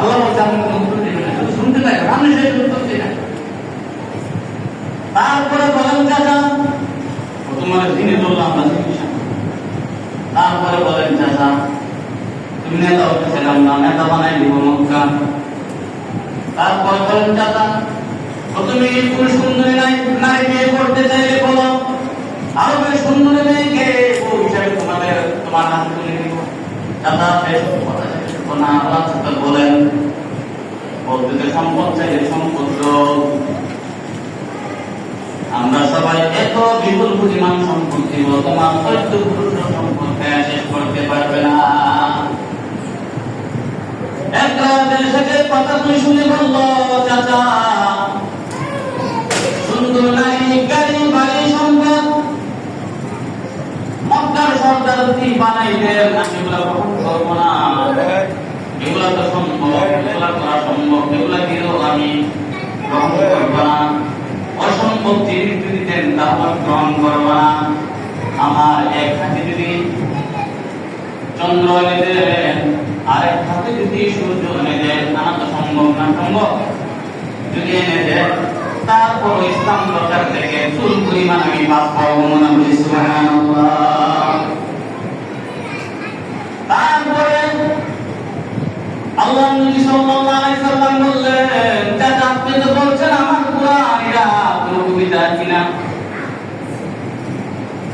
আল্লাহ শুনতে থাকেন আমি তারপরে বলেন চাচা তোমার দিনে বললাম না তারপরে বলেন চাচা তুমি নেতা হতেছিলাম না নেতা বানাই দিব মক্কা তারপরে বলেন চাচা তুমি কোন সুন্দরী নাই নারী বিয়ে করতে চাইলে বলো আরও বেশ সুন্দরী মেয়েকে ও হিসাবে তোমাদের তোমার হাতে তুলে দিব চাচা বেশ কথা ও না আল্লাহ সাথে বলেন, বলতে সম্পদ চাইলে সম্পদ আমরা সবাই এত বিপুল পরিমাণ সম্পদ দিব, তোমার চৈত্য পুরুষ সম্পদকে শেষ করতে পারবে না। একটা দেশকে কথা তুই শুনে বলল, চাচা, সুন্দর নাই, গাড়ি, বাড়ি, সম্পদ। মক্কার সর্দার যদি বানাই আমি গ্রহণ করব না এগুলা তো সম্ভব এগুলা করা সম্ভব এগুলা দিয়েও আমি গ্রহণ করব না অসম্ভব জিনিস যদি দেন তাহলে গ্রহণ করব না। আমার এক হাতে যদি চন্দ্র এনে দেন, আরেক হাতে যদি সূর্য এনে দেন, আমার তো সম্ভব না, সম্ভব? যদি এনে দেন তারপর ইসলাম প্রচার থেকে চুল পরিমাণ আমি বাস পাবো মনে করি, সুবহানাল্লাহ তারপরে আল্লাহ নবী সাল্লাল্লাহু আলাইহি সাল্লাম বললেন চাচা আপনি তো বলছেন আমার কুরআন এটা কোনো কবিতা কিনা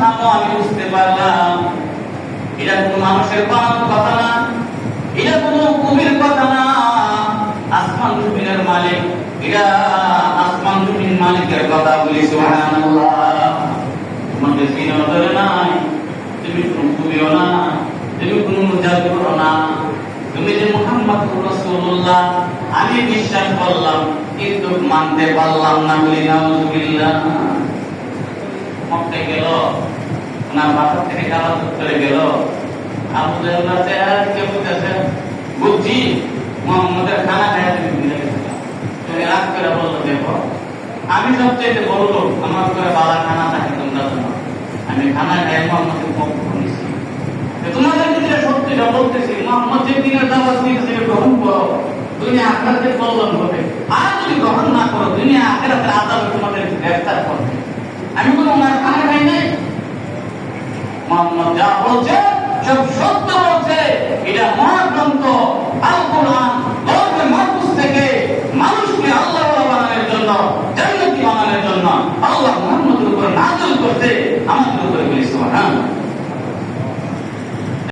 নামও আমি বুঝতে পারলাম। এটা কোনো মানুষের বানানো কথা না, এটা কোনো কবির কথা না। আসমান জমিনের মালিক, এটা আসমান জমিন মালিকের কথা বলি, সুবহানাল্লাহ। তোমাকে ধরে নাই, তুমি কোনো কবিও না, তুমি কোনো মুজাহিদও না। তুমি যে মুহাম্মদ রাসূলুল্লাহ, আমি বিশ্বাস করলাম, কিন্তু মানতে পারলাম না বলি, নাউজুবিল্লাহ। গেল, ওনার থেকে গেল। আবু জাহেল আছে আর কে বুঝছি, মোহাম্মদের খানা তুমি গেছিলাম তুমি করে বলল, দেখো, আমি সবচেয়ে বড় আমার করে বালা খানা থাকে, তোমরা তোমার আমি খানা খাই পক্ষ তোমাদের যদি সত্যিটা বলতেছি, মোহাম্মদ যে দিনের দিয়েছে গ্রহণ করো, দুনিয়া আখেরাতে কল্যাণ হবে। আর যদি গ্রহণ না করো, দুনিয়া আখেরাতের আদালত তোমাদের গ্রেফতার করবে। আমি কোনো ওনার মোহাম্মদ যা বলছে, সব সত্য বলছে। এটা মহাগ্রন্থ আল কোরআন গল্পের মাহফুজ থেকে মানুষকে আল্লাহ বানানোর জন্য, জান্নাতি বানানোর জন্য আল্লাহ মোহাম্মদের উপর নাজল করতে আমাদের উপরে বলি সুবহান